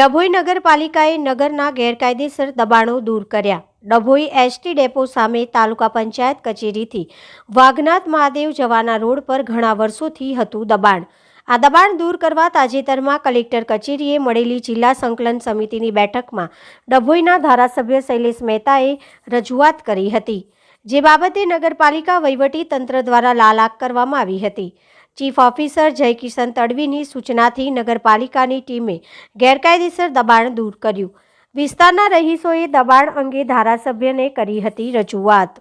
ડભોઈ નગરપાલિકાએ નગરના ગેરકાયદેસર દબાણો દૂર કર્યા. ડભોઈ એસટી ડેપો સામે તાલુકા પંચાયત કચેરીથી વાઘનાથ મહાદેવ જવાના રોડ પર ઘણા વર્ષોથી હતું દબાણ. આ દબાણ દૂર કરવા તાજેતરમાં કલેક્ટર કચેરીએ મળેલી જિલ્લા સંકલન સમિતિની બેઠકમાં ડભોઈના ધારાસભ્ય શૈલેષ મહેતાએ રજૂઆત કરી હતી, જે બાબતે નગરપાલિકા વહીવટી તંત્ર દ્વારા લાલાક કરવામાં આવી હતી. ચીફ ઓફિસર જયકિશન તડવીની સૂચનાથી નગરપાલિકાની ટીમે ગેરકાયદેસર દબાણ દૂર કર્યું. વિસ્તારના રહીશોએ દબાણ અંગે ધારાસભ્યને કરી હતી રજૂઆત.